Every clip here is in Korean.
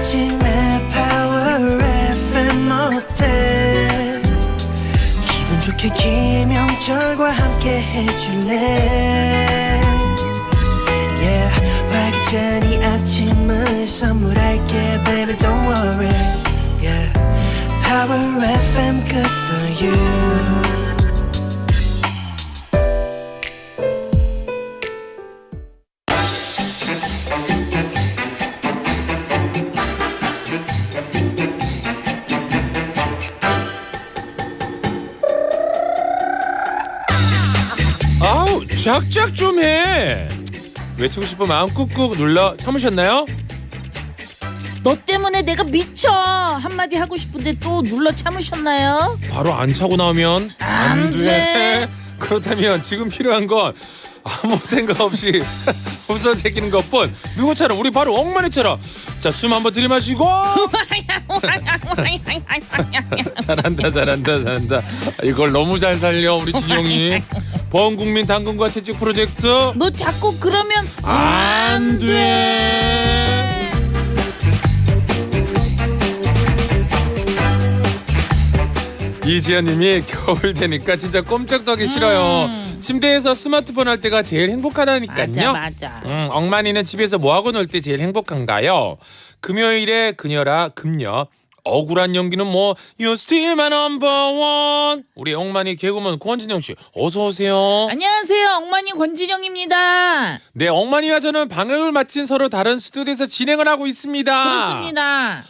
아침에 Power FM 어때 기분 좋게 김영철과 함께 해줄래 Yeah 활기찬 이 아침을 선물할게 Baby don't worry Yeah Power FM good for you 작작 좀 해. 외치고 싶은 마음 꾹꾹 눌러 참으셨나요? 너 때문에 내가 미쳐 한마디 하고 싶은데 또 눌러 참으셨나요? 바로 안 차고 나오면 안 돼. 그렇다면 지금 필요한 건 아무 생각 없이 제끼는 것뿐. 누구처럼 우리 바로 엉망이처럼. 자 숨 한번 들이마시고. 잘한다 잘한다 잘한다. 이걸 너무 잘 살려 우리 진영이. 범국민 당근과 채찍 프로젝트 너 자꾸 그러면 안 돼. 이지연님이 겨울 되니까 진짜 꼼짝도 하기 싫어요. 음. 침대에서 스마트폰 할 때가 제일 행복하다니까요. 맞아 맞아 음, 엉만이는 집에서 뭐 하고 놀 때 제일 행복한가요? 금요일에 그녀라 금녀. 억울한 연기는 뭐 You still my number one. 우리 엉만이 개그맨 권진영 씨 어서 오세요. 안녕하세요 엉만이 권진영입니다 네, 엉만이와 저는 방역을 마친 서로 다른 스튜디오에서 진행을 하고 있습니다. 그렇습니다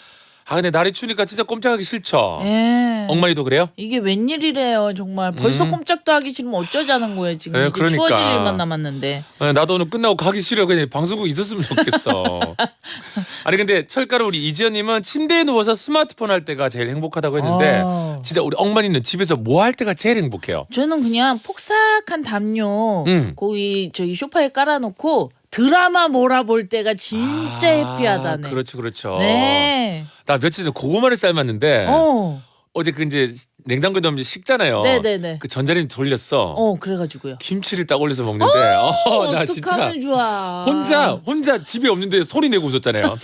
아 근데 날이 추니까 진짜 꼼짝하기 싫죠. 예. 엉만이도 그래요? 이게 웬일이래요 정말 벌써 음. 꼼짝도 하기 싫으면 어쩌자는 거예요 지금 예, 이제 그러니까. 추워질 일만 남았는데 네, 나도 오늘 끝나고 가기 싫어. 그냥 방송국 있었으면 좋겠어. 아니 근데 철가루 우리 이지연님은 침대에 누워서 스마트폰 할 때가 제일 행복하다고 했는데 어. 진짜 우리 엉만이는 집에서 뭐 할 때가 제일 행복해요. 저는 그냥 폭삭한 담요 음. 거기 저기 소파에 깔아놓고 드라마 몰아볼 때가 진짜 해피하다네. 아, 그렇죠, 그렇죠. 네. 나 며칠 전에 고구마를 삶았는데 어. 어제 그 이제 냉장고에 넣으면 식잖아요. 네네네. 그 전자레인지 돌렸어. 어 그래가지고요. 김치를 딱 올려서 먹는데 어, 나 진짜 어떡하면 좋아. 혼자 혼자 집에 없는데 소리 내고 웃었잖아요.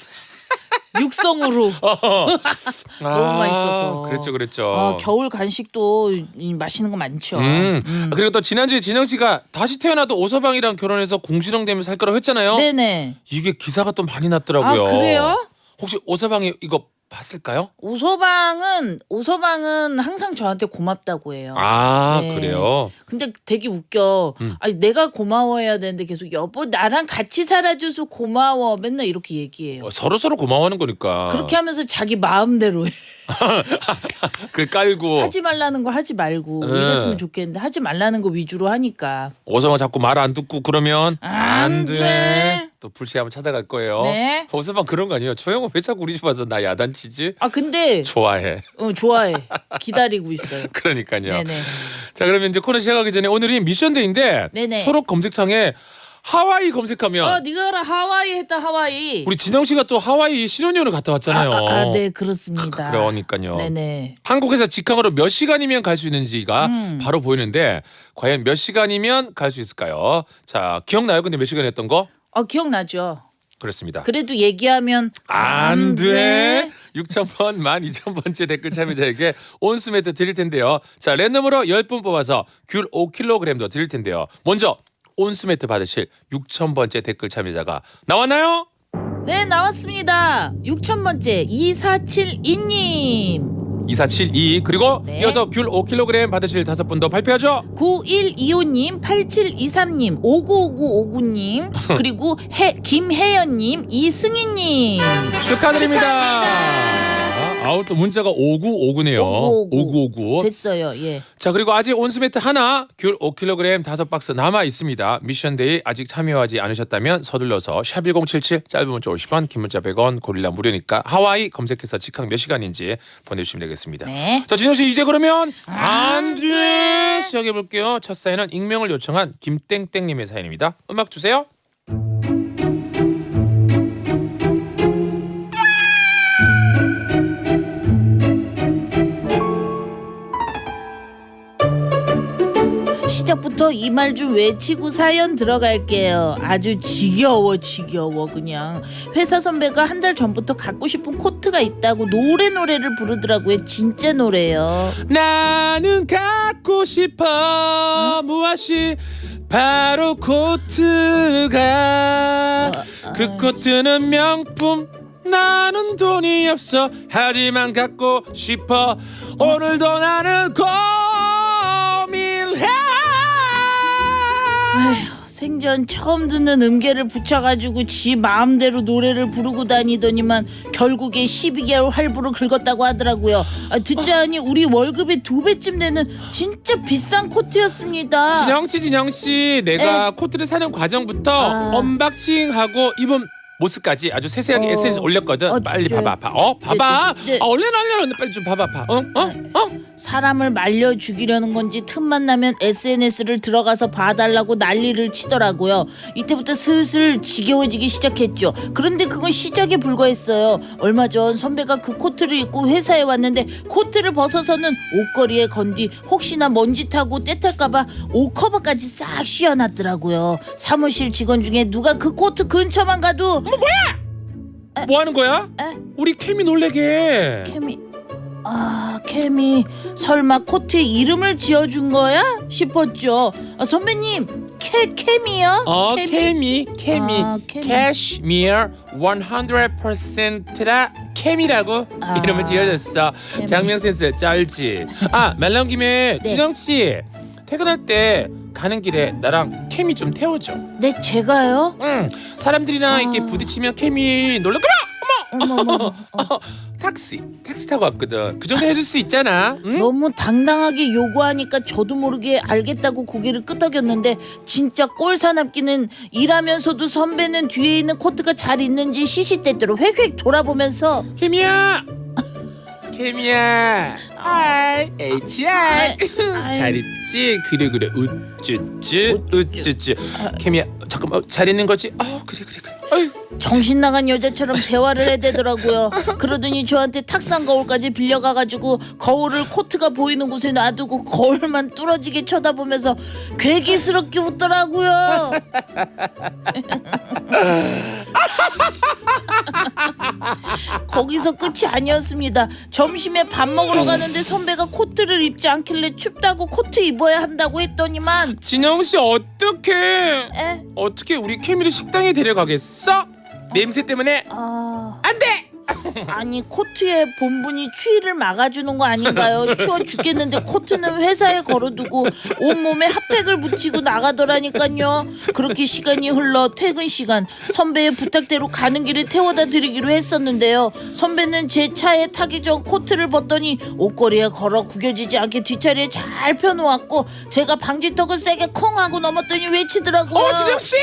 육성으로. 어. 너무 맛있어서. 그랬죠, 그랬죠. 아, 겨울 간식도 이 맛있는 거 많죠. 음. 음. 아, 그리고 또 지난주에 진영 씨가 다시 태어나도 오서방이랑 결혼해서 공시렁대면서 살 거라고 했잖아요. 네네. 이게 기사가 또 많이 났더라고요. 아 그래요? 혹시 오서방이 이거 봤을까요? 오서방은 오서방은 항상 저한테 고맙다고 해요. 아 네. 그래요. 근데 되게 웃겨. 음. 아니 내가 고마워해야 되는데 계속 여보 나랑 같이 살아줘서 고마워. 맨날 이렇게 얘기해요. 어, 서로 서로 고마워하는 거니까. 그렇게 하면서 자기 마음대로 해. 글 깔고 하지 말라는 거 하지 말고 네. 이랬으면 좋겠는데 하지 말라는 거 위주로 하니까. 오서방 자꾸 말 안 듣고 그러면 안 돼. 또 불씨 한번 찾아갈 거예요. 네. 오서방 그런 거 아니에요. 조영은 왜 자꾸 우리 집 와서 나 야단치지? 아 근데 좋아해. 어, 좋아해. 기다리고 있어요. 그러니까요. 네네. 자 그러면 이제 코너 시작하기 전에 오늘이 미션데이인데 네네. 초록 검색창에 하와이 검색하면 어 네가 알아 하와이 했다 하와이. 우리 진영 씨가 또 하와이 신혼여행 갔다 왔잖아요. 아, 아, 아, 네 그렇습니다. 그러니까요. 네네. 한국에서 직항으로 몇 시간이면 갈 수 있는지가 음. 바로 보이는데 과연 몇 시간이면 갈 수 있을까요? 자 기억나요? 근데 몇 시간이었던 거? 어 기억나죠. 그렇습니다. 그래도 얘기하면 안 돼. 6,000번, 12,000번째 댓글 참여자에게 온수 매트 드릴 텐데요. 자, 랜덤으로 10분 뽑아서 귤 5kg도 드릴 텐데요. 먼저 온수 매트 받으실 6,000번째 댓글 참여자가 나왔나요? 네 나왔습니다. 6천 번째 2472님, 2472 그리고 네. 이어서 귤 5kg 받으실 다섯 분 더 발표하죠. 9125님, 8723님, 595959님, 그리고 해, 김혜연님, 이승희님. 축하드립니다. 축하합니다. 아우 또 문자가 5959네요. 5959. 5959. 됐어요. 예. 자 그리고 아직 온수 매트 하나 귤 5kg 다섯 박스 남아 있습니다. 미션데이 아직 참여하지 않으셨다면 서둘러서 샵1077 짧은 문자 50원 긴 문자 100원 고릴라 무료니까 하와이 검색해서 직항 몇 시간인지 보내주시면 되겠습니다. 네. 자 진영 씨 이제 그러면 안 안돼 시작해 볼게요. 첫 사연은 익명을 요청한 김땡땡님의 사연입니다. 음악 주세요. 시작부터 이 말 좀 외치고 사연 들어갈게요. 아주 지겨워 지겨워 그냥. 회사 선배가 한 달 전부터 갖고 싶은 코트가 있다고 노래 노래를 부르더라고요. 진짜 노래요. 나는 갖고 싶어 무엇이 바로 코트가 그 코트는 명품 나는 돈이 없어 하지만 갖고 싶어 오늘도 나는 고 아휴, 생전 처음 듣는 음계를 붙여가지고 지 마음대로 노래를 부르고 다니더니만 결국에 12개월 할부로 긁었다고 하더라고요. 아, 듣자니 우리 월급의 두 배쯤 되는 진짜 비싼 코트였습니다. 진영 씨, 진영 씨, 내가 코트를 사는 과정부터 아. 언박싱하고 입은 모습까지 아주 세세하게 어. SNS 에 올렸거든. 어, 빨리 진짜요? 봐봐, 봐. 어, 봐봐. 네, 네, 네. 아, 얼른 얼른 얼른 빨리 좀 봐봐, 봐. 어, 어, 어. 사람을 말려 죽이려는 건지 틈만 나면 SNS를 들어가서 봐달라고 난리를 치더라고요. 이때부터 슬슬 지겨워지기 시작했죠. 그런데 그건 시작에 불과했어요. 얼마 전 선배가 그 코트를 입고 회사에 왔는데 코트를 벗어서는 옷걸이에 건디 혹시나 먼지 타고 때 탈까봐 옷 커버까지 싹 씌워놨더라고요. 사무실 직원 중에 누가 그 코트 근처만 가도 뭐 하는 거야? 에? 우리 케미 놀래게. 케미 아 케미 설마 코트에 이름을 지어준 거야 싶었죠 아, 선배님 케 케미요 어, 케미, 케미, 아, 케미. 캐시미어 100%라 케미라고 아, 이름을 지어줬어. 케미. 장명 센스 쩔지. 아, 말 나온 김에 네. 진영 씨 퇴근할 때 가는 길에 나랑 케미 좀 태워줘. 네 제가요 응, 사람들이랑 아. 이렇게 부딪히면 케미 놀라 그래. 어머, 택시, 택시 타고 왔거든. 그 정도 해줄 수 있잖아. 응? 너무 당당하게 요구하니까 저도 모르게 알겠다고 고개를 끄덕였는데 진짜 꼴사납기는 일하면서도 선배는 뒤에 있는 코트가 잘 있는지 시시때때로 획획 돌아보면서 케미야, 케미야, I H I 아이. 잘 있지? 그래 그래 우쭈쭈 우쭈쭈. 케미야, 잠깐만 어, 잘 있는 거지? 어 그래 그래 그래. 정신 나간 여자처럼 대화를 해대더라고요. 그러더니 저한테 탁상 거울까지 빌려가가지고 거울을 코트가 보이는 곳에 놔두고 거울만 뚫어지게 쳐다보면서 괴기스럽게 웃더라고요. 거기서 끝이 아니었습니다. 점심에 밥 먹으러 가는데 선배가 코트를 입지 않길래 춥다고 코트 입어야 한다고 했더니만 진영 씨 어떻게 에? 어떻게 우리 케미를 식당에 데려가겠어? 냄새 때문에 아... 안 돼. 아니 코트에 본분이 추위를 막아주는 거 아닌가요? 추워 죽겠는데 코트는 회사에 걸어두고 온몸에 핫팩을 붙이고 나가더라니까요. 그렇게 시간이 흘러 퇴근 시간 선배의 부탁대로 가는 길에 태워다 드리기로 했었는데요. 선배는 제 차에 타기 전 코트를 벗더니 옷걸이에 걸어 구겨지지 않게 뒷자리에 잘 펴놓았고 제가 방지턱을 세게 콩 하고 넘었더니 외치더라고요. 어 진영 씨.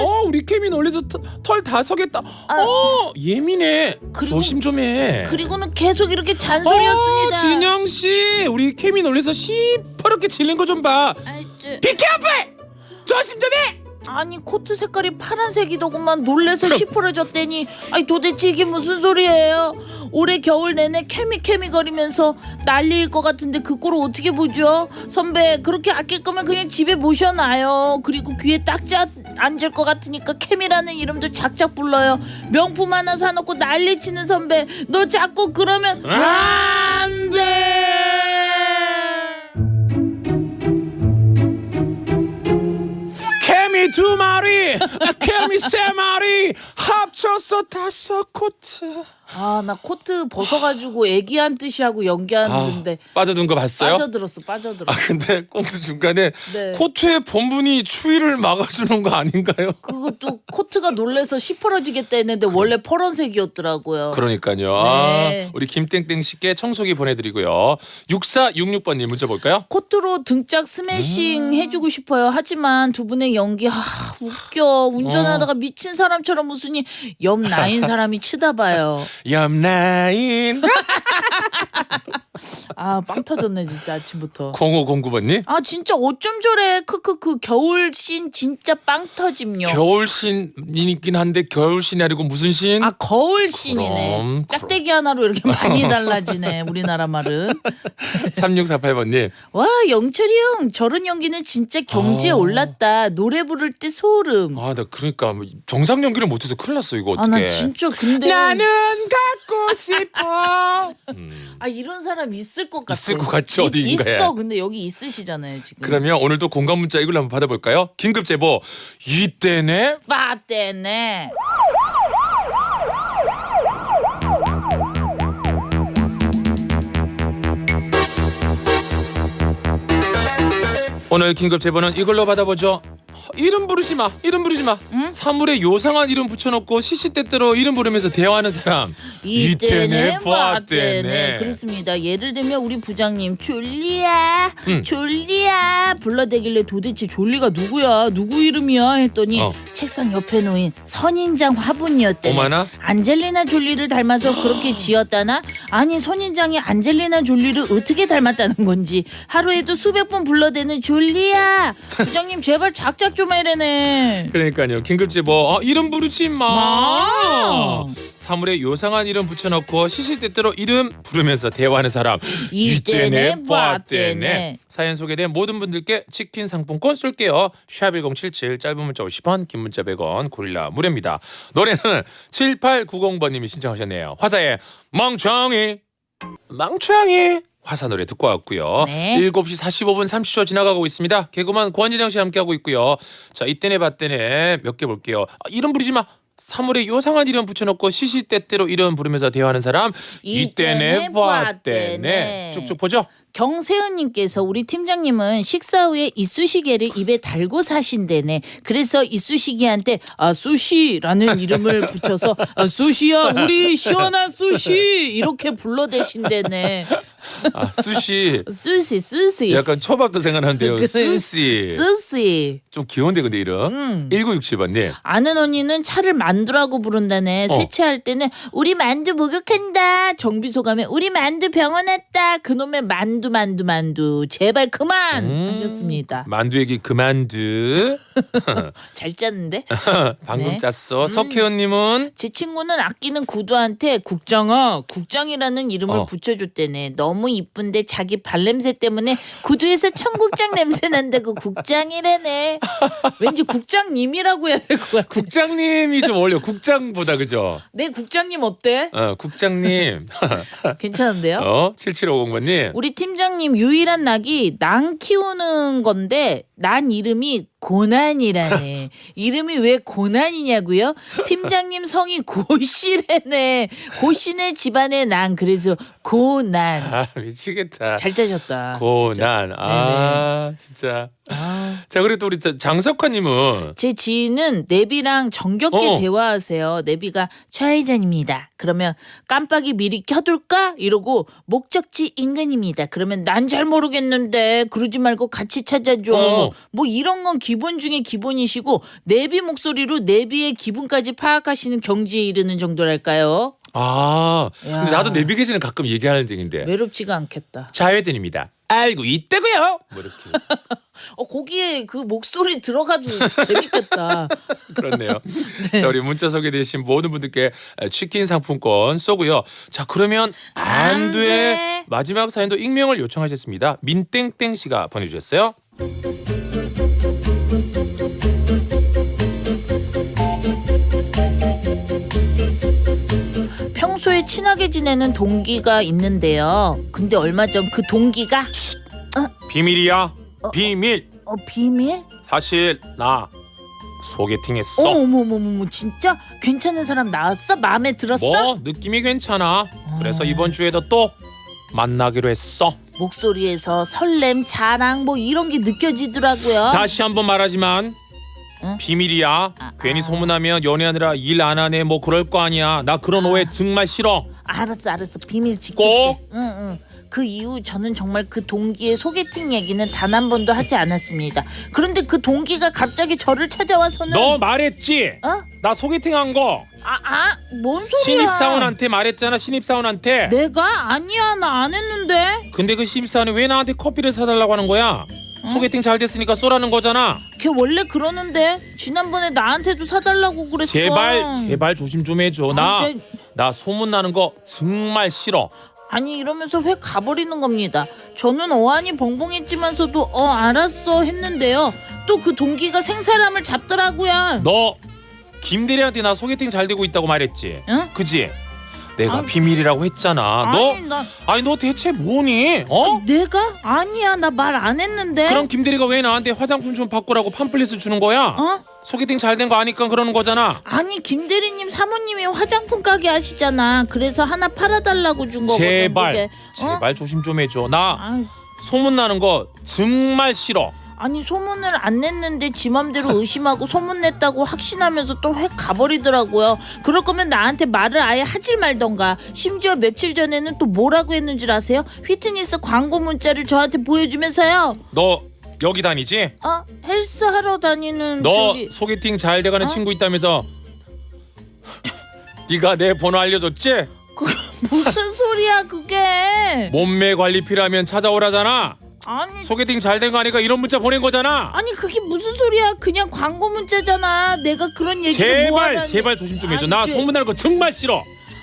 어 우리 케미 놀래서 털 다 서겠다. 아. 어 예민해. 그리고- 조심 좀 해. 그리고는 계속 이렇게 잔소리였습니다. 어, 진영 씨, 우리 케미 놀래서 시퍼렇게 질린 거 좀 봐. 아이, 저- 비케어풀! 조심 좀 해. 아니 코트 색깔이 파란색이더구만 놀래서 시퍼러졌대니 아니 도대체 이게 무슨 소리예요 올해 겨울 내내 케미케미 거리면서 난리일 것 같은데 그 꼴을 어떻게 보죠 선배 그렇게 아낄 거면 그냥 집에 모셔놔요 그리고 귀에 딱지 안- 앉을 것 같으니까 케미라는 이름도 작작 불러요 명품 하나 사놓고 난리치는 선배 너 자꾸 그러면 안 돼. 케미 두 마리, 케미 세 마리, 합쳐서 다섯 코트. 아 나 코트 벗어가지고 애기한 뜻이 하고 연기하는데 아, 빠져든 거 봤어요? 빠져들었어 빠져들었어 아 근데 꽁트 중간에 네. 코트의 본분이 추위를 막아주는 거 아닌가요? 그것도 코트가 놀래서 시퍼러지겠다 했는데 원래 파란색이었더라고요. 그러니까요. 네. 아, 우리 김땡땡 씨께 청소기 보내드리고요. 6466번님 문자 볼까요? 코트로 등짝 스매싱 해주고 싶어요. 하지만 두 분의 연기 아, 웃겨. 운전하다가 미친 사람처럼 웃으니 옆 나인 사람이 치다 봐요. 옆라인 아 빵 터졌네 진짜 아침부터. 0509번님 아 진짜 어쩜 저래 크크크 겨울신 진짜 빵 터짐요. 겨울 신이긴 한데 겨울 신이 아니고 무슨 신? 아 거울신이네. 그럼, 짝대기 하나로 이렇게 많이 달라지네 우리나라 말은. 3648번님 와 영철이 형 저런 연기는 진짜 경지에 아. 올랐다. 노래 부를 때 소름. 아 나 그러니까 뭐 정상 연기를 못해서 큰일 났어 이거 아 어떻게 나 진짜 근데 갖고 싶어 음. 아 이런 사람 있을 것 같아. 있을 것 같지, 어디인가에. 있어. 근데 여기 있으시잖아요 지금. 그러면 오늘도 공감 문자 이걸 한번 받아볼까요? 긴급 제보 이때네 빠떼네. 오늘 긴급 제보는 이걸로 받아보죠. 이름 부르지 마. 이름 부르지 마. 응? 사물에 요상한 이름 붙여놓고 시시때때로 이름 부르면서 대화하는 사람. 이때네. 빠떼네. 그렇습니다. 예를 들면 우리 부장님 졸리야 응. 졸리야 불러대길래 도대체 졸리가 누구야 누구 이름이야 했더니 어. 책상 옆에 놓인 선인장 화분이었대. 오마나? 안젤리나 졸리를 닮아서 그렇게 지었다나? 아니 선인장이 안젤리나 졸리를 어떻게 닮았다는 건지 하루에도 수백 번 불러대는 졸리야 부장님 제발 작작 좀 해래네 그러니까요. 긴급 제보 어, 이름 부르지 마. 마. 사물에 요상한 이름 붙여놓고 시시때때로 이름 부르면서 대화하는 사람. 이때네 봤대네 사연 소개된 모든 분들께 치킨 상품권 쏠게요. 샵1077 짧은 문자 50원 긴 문자 100원 고릴라 무료입니다. 노래는 7890번님이 신청하셨네요. 화사의 멍청이 멍청이 화사 노래 듣고 왔고요. 네. 7시 45분 30초 지나가고 있습니다. 개그만 권진영 씨 함께하고 있고요. 자 이때네 봤대네 몇 개 볼게요. 아, 이름 부르지 마. 사물에 요상한 이름 붙여놓고 시시때때로 이름 부르면서 대화하는 사람 이때네. 봤대네 쭉쭉 보죠. 경세은님께서 우리 팀장님은 식사 후에 이쑤시개를 입에 달고 사신대네. 그래서 이쑤시개한테 아 수시라는 이름을 붙여서 아 수시야 우리 시원한 수시 이렇게 불러대신대네. 아 수시 수시 수시 약간 초밥도 생각나는데요. 그, 수시 수시. 좀 귀여운데 근데 이름. 음. 1967번님. 아는 언니는 차를 만두라고 부른다네. 어. 세차할 때는 우리 만두 목욕한다. 정비소 가면 우리 만두 병원 왔다. 그놈의 만두 만두 만두. 제발 그만 음. 하셨습니다. 만두 얘기 그만두. 잘 짰는데? 방금 네. 짰어. 석혜원님은 제 친구는 아끼는 구두한테 국장아 국장이라는 이름을 어. 붙여줬대네. 너무 이쁜데 자기 발냄새 때문에 구두에서 청국장 냄새 난다고 국장이래네. 왠지 국장님이라고 해야 될 것 같아. 국장님이 좀 어울려. 국장보다 그죠? 네 국장님 어때? 어, 국장님. 괜찮은데요? 어, 7750번님. 우리 팀 장님 유일한 낙이 낭 키우는 건데 난 이름이 고난이라네. 이름이 왜 고난이냐고요? 팀장님 성이 고씨래네. 고씨네 집안의 난 그래서 고난. 아, 미치겠다. 잘 짜셨다. 고난. 아, 진짜. 아, 자, 그리고 또 우리 장석화님은 제 지인은 내비랑 정겹게 어. 대화하세요. 내비가 좌회전입니다. 그러면 깜빡이 미리 켜둘까? 이러고 목적지 인근입니다. 그러면 난 잘 모르겠는데 그러지 말고 같이 찾아줘. 어. 뭐 이런 건 기본 중에 기본이시고 내비 목소리로 내비의 기분까지 파악하시는 경지에 이르는 정도랄까요? 아, 야. 근데 나도 내비게이션은 가끔 얘기하는 중인데. 외롭지가 않겠다. 좌회전입니다. 알고 있다고요. 뭐 이렇게 어 거기에 그 목소리 들어가도 재밌겠다. 그렇네요. 자 우리 문자 소개되신 모든 분들께 치킨 상품권 쏘고요. 자 그러면 안 안 돼. 돼. 마지막 사연도 익명을 요청하셨습니다. 민땡땡 씨가 보내주셨어요. 친하게 지내는 동기가 있는데요. 근데 얼마 전 그 동기가 비밀이야. 어. 비밀. 어 비밀? 사실 나 소개팅했어. 어머머머머 진짜 괜찮은 사람 나왔어? 마음에 들었어? 뭐 느낌이 괜찮아. 그래서 어. 이번 주에도 또 만나기로 했어. 목소리에서 설렘, 자랑 뭐 이런 게 느껴지더라고요. 다시 한번 말하지만 응? 비밀이야. 아, 괜히 아. 소문나면 연애하느라 일 안 하네 뭐 그럴 거 아니야. 나 그런 오해 정말 싫어. 알았어, 알았어. 비밀 지킬게. 꼭? 응, 응. 그 이후 저는 정말 그 동기의 소개팅 얘기는 단 한 번도 하지 않았습니다. 그런데 그 동기가 갑자기 저를 찾아와서는 너 말했지? 어? 나 소개팅 한 거 아, 아, 뭔 소리야? 신입사원한테 말했잖아 신입사원한테 내가 아니야, 나 안 했는데. 근데 그 신입사원이 왜 나한테 커피를 사달라고 하는 거야? 소개팅 잘 됐으니까 쏘라는 거잖아 걔 원래 그러는데 지난번에 나한테도 사달라고 그랬어. 제발 제발 조심 좀 해줘 나 아, 제- 나 소문 나는 거 정말 싫어 아니 이러면서 회 가버리는 겁니다. 저는 어안이 벙벙했지만서도 어 알았어 했는데요. 또 그 동기가 생사람을 잡더라고요. 너 김대리한테 나 소개팅 잘 되고 있다고 말했지 응? 그지? 내가 아, 비밀이라고 했잖아 너 아니 나 아니 너 대체 뭐니? 어? 내가 아니야 나 말 안 했는데. 그럼 김 대리가 왜 나한테 화장품 좀 바꾸라고 팜플렛을 주는 거야? 어? 소개팅 잘 된 거 아니까 그러는 거잖아. 아니 김 대리님 사모님이 화장품 가게 하시잖아. 그래서 하나 팔아달라고 준 거거든. 제발, 그게. 어? 제발 조심 좀 해줘. 나 아, 소문 나는 거 정말 싫어. 아니 소문을 안 냈는데 지 맘대로 의심하고 소문 냈다고 확신하면서 또 획 가버리더라고요. 그럴 거면 나한테 말을 아예 하질 말던가. 심지어 며칠 전에는 또 뭐라고 했는 줄 아세요? 휘트니스 광고 문자를 저한테 보여주면서요. 너 여기 다니지? 어 헬스 하러 다니는 너 저기 소개팅 잘 돼가는 어? 친구 있다면서 네가 내 번호 알려줬지? 무슨 소리야 그게? 몸매 관리 필요하면 찾아오라잖아. 아니 소개팅 잘 된 거 아니까 이런 문자 보낸 거잖아. 아니 그게 무슨 소리야? 그냥 광고 문자잖아. 내가 그런 얘기를 제발 뭐하라는- 제발 조심 좀 해줘. 아니, 나 제- 소문 나는 거 정말 싫어.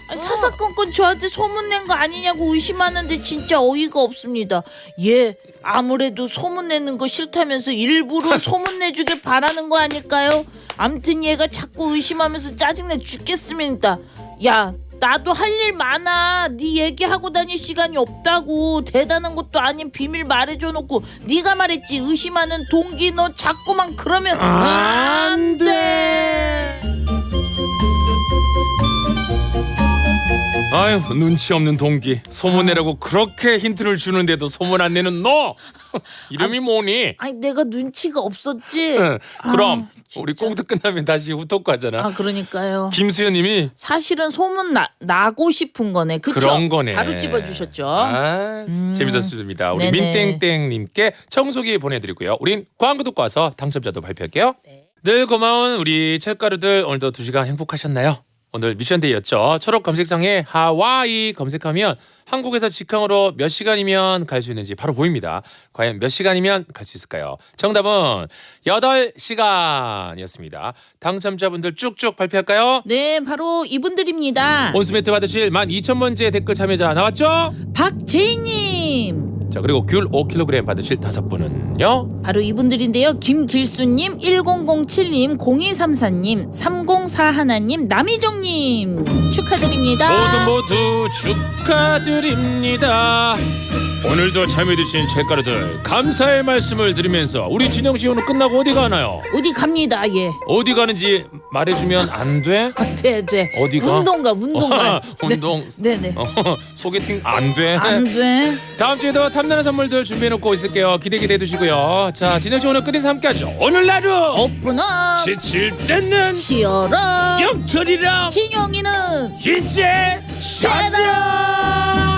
아니, 사사건건 저한테 소문낸 거 아니냐고 의심하는데 진짜 어이가 없습니다. 얘 아무래도 소문내는 거 싫다면서 일부러 소문내주길 바라는 거 아닐까요? 암튼 얘가 자꾸 의심하면서 짜증내 죽겠습니다. 야 나도 할 일 많아. 네 얘기하고 다닐 시간이 없다고. 대단한 것도 아닌 비밀 말해줘 놓고 네가 말했지 의심하는 동기 너 자꾸만 그러면 안 돼. 아유 눈치 없는 동기 소문 내라고 그렇게 힌트를 주는데도 소문 안 내는 너 이름이 뭐니? 아니 내가 눈치가 없었지. 응, 그럼 아, 진짜. 우리 꽁트 끝나면 다시 후토크 하잖아. 아 그러니까요. 김수현님이 사실은 소문 나, 나고 싶은 거네. 그쵸? 그런 거네. 바로 집어주셨죠. 아, 재밌었습니다. 우리 음. 네네. 민땡땡님께 청소기 보내드리고요. 우린 광고 듣고 와서 당첨자도 발표할게요. 네. 늘 고마운 우리 책가루들 오늘도 두 시간 행복하셨나요? 오늘 미션데이였죠. 초록 검색창에 하와이 검색하면 한국에서 직항으로 몇 시간이면 갈 수 있는지 바로 보입니다. 과연 몇 시간이면 갈 수 있을까요? 정답은 8시간이었습니다. 당첨자분들 쭉쭉 발표할까요? 네, 바로 이분들입니다. 온수매트 받으실 12,000번째 댓글 참여자 나왔죠? 박재희님. 자 그리고 귤 5kg 받으실 다섯 분은요. 바로 이분들인데요. 김길수님, 1007님, 0234님, 3041님, 남희정님 축하드립니다. 모두 모두 축하드립니다. 오늘도 참여해주신 책가루들 감사의 말씀을 드리면서 우리 진영 씨 오늘 끝나고 어디 가나요? 어디 갑니다. 예. 어디 가는지 말해주면 안 돼? 네, 네. 어디가? 운동가, 운동가. 운동 네, 네. 어, 소개팅 안 돼. 안 돼. 다음 주에도 탐나는 선물들 준비해놓고 있을게요. 기대 기대해 두시고요. 자 진영 씨 오늘 끝에서 함께하죠. 오늘 하루 오픈업. 지칠 때는 치어라. 영철이랑 진영이는 이제 샤라.